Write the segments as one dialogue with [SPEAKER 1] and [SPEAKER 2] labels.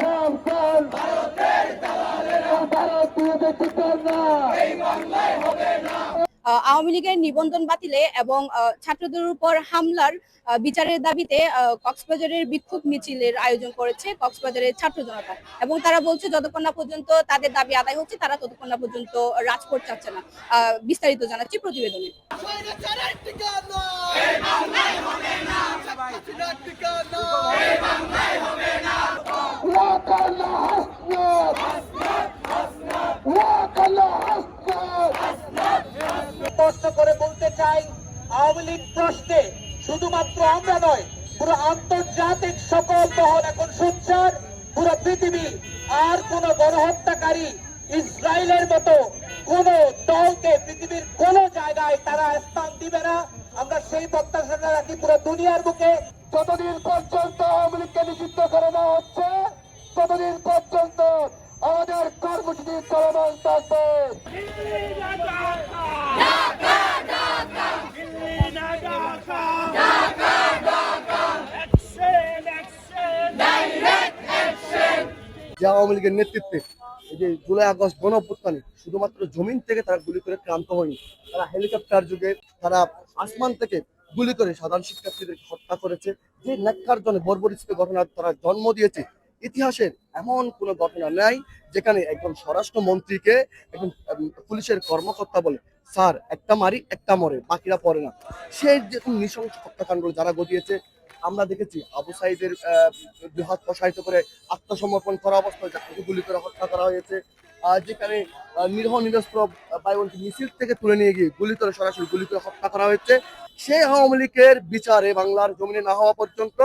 [SPEAKER 1] সাবধান ভারত বিরোধী
[SPEAKER 2] আওয়ামী লীগের নিবন্ধন বাতিলে এবং আহ, ছাত্রদের উপর হামলার আহ, বিচারের দাবিতে আহ, কক্সবাজারের বিক্ষোভ মিছিলের আয়োজন করেছে কক্সবাজারের ছাত্র জনতা। এবং তারা বলছে যতক্ষণ না পর্যন্ত তাদের দাবি আদায় হচ্ছে তারা ততক্ষণ না পর্যন্ত রাজপথ চাচ্ছে না। আহ, বিস্তারিত জানাচ্ছি প্রতিবেদনে
[SPEAKER 3] স্বৈরাচারের ঠিকানা এই বাংলায় হবে না হাসিনার ঠিকানা এই বাংলায় হবে না
[SPEAKER 1] ওয়াকাল্লা হাসনাত ওয়াকাল্লা হাসনাত
[SPEAKER 4] স্পষ্ট করে বলতে চাই আওয়ামী লীগ প্রশ্নে শুধুমাত্র আমরা নয়, পুরো আন্তর্জাতিক সকল মহল এখন সোচ্চার, পুরো পৃথিবী আর কোন গণহত্যাকারী ইসরায়েলের মতো কোন দলকে পৃথিবীর কোন জায়গায় তারা স্থান দিবে না। আমরা সেই প্রত্যাশাটা রাখি পুরো দুনিয়ার বুকে।
[SPEAKER 1] যতদিন পর্যন্ত আওয়ামী
[SPEAKER 5] যে আওয়ামী লীগের নেতৃত্বে এই যে জুলাই আগস্ট গণ শুধুমাত্র জমিন থেকে তারা গুলি করে ক্রান্ত হয়নি। তারা হেলিকপ্টার যুগে তারা আসমান থেকে গুলি করে সাধারণ শিক্ষার্থীদের হত্যা করেছে। যে ন্যাক্কার জন্য বর্বরিত ঘটনা তারা জন্ম দিয়েছে, ইতিহাসের এমন কোনো ঘটনা নাই যেখানে একজন স্বরাষ্ট্র মন্ত্রীকে একজন পুলিশের কর্মকর্তা বলে, স্যার, একটা মারি, একটা মরে, বাকিরা পড়ে না। সেই যে নৃশংস হত্যাকাণ্ড যারা ঘটিয়েছে আমরা দেখেছি আবু সাইদের হাত প্রসারিত করে আত্মসমর্পণ করা অবস্থায় যাকে গুলি করে হত্যা করা হয়েছে। যেখানে নিরহ নিরস্ত্র বায়ুবন্তী মিছিল থেকে তুলে নিয়ে গিয়ে গুলি করে, সরাসরি গুলি করে হত্যা করা হয়েছে। সেই আওয়ামী লীগের বিচারে বাংলার জমিনে না হওয়া পর্যন্ত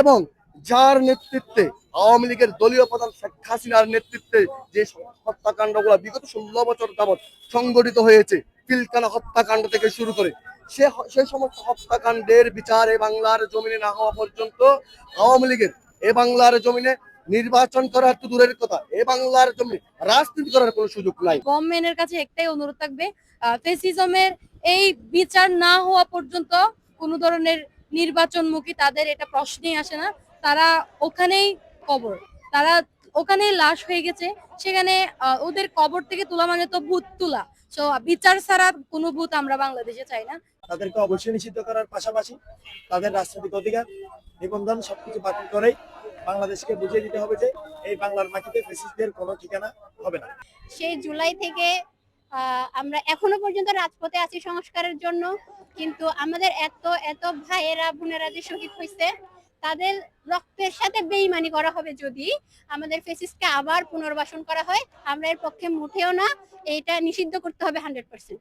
[SPEAKER 5] এবং যার নেতৃত্বে আওয়ামী লীগের দলীয় প্রধান শেখ হাসিনার নেতৃত্বে যে হত্যাকাণ্ড হত্যাকাণ্ডগুলো বিগত ষোলো বছর যাবৎ সংগঠিত হয়েছে পিলকানা হত্যাকাণ্ড থেকে শুরু করে সে সমস্ত হত্যাকাণ্ডের বিচারে বাংলার জমিনে না হওয়া পর্যন্ত আওয়ামী লীগের এ বাংলার জমিনে নির্বাচন করার তো দূরের কথা। এ বাংলার জমিনে রাজনীতি করার কোনো সুযোগ নাই।
[SPEAKER 2] গভর্নমেন্টের কাছে একটাই অনুরোধ থাকবে ফেসিজমের এই বিচার না হওয়া পর্যন্ত কোনো ধরনের নির্বাচনমুখী তাদের এটা প্রশ্নই আসে না। তারা ওখানেই কবর। তারা ওখানে লাশ হয়ে গেছে। সেখানে ওদের কবর থেকে তোলা মানে তো ভূত তোলা। তো বিচার ছাড়া কোনো ভূত আমরা বাংলাদেশে চাই না।
[SPEAKER 5] তাদেরকে অবশ্যই নিষিদ্ধ করার পাশাপাশি তাদের রাজনৈতিক অধিকার নিবন্ধন সবকিছু বাতিল করেই বাংলাদেশকে বুঝিয়ে দিতে হবে যে এই বাংলার মাটিতে ফেসিসদের কোনো ঠিকানা হবে না।
[SPEAKER 6] সেই জুলাই থেকে আহ, আমরা এখনও পর্যন্ত রাজপথে আছি সংস্কারের জন্য কিন্তু আমাদের এত এত ভাইয়েরা বোনেরা যে শহীদ হয়েছে তাদের রক্তের সাথে বেইমানি করা হবে যদি আমাদের ফেসিসকে আবার পুনর্বাসন করা হয়, আমরা এর পক্ষে মুঠেও না এটা নিষিদ্ধ করতে হবে হান্ড্রেড পার্সেন্ট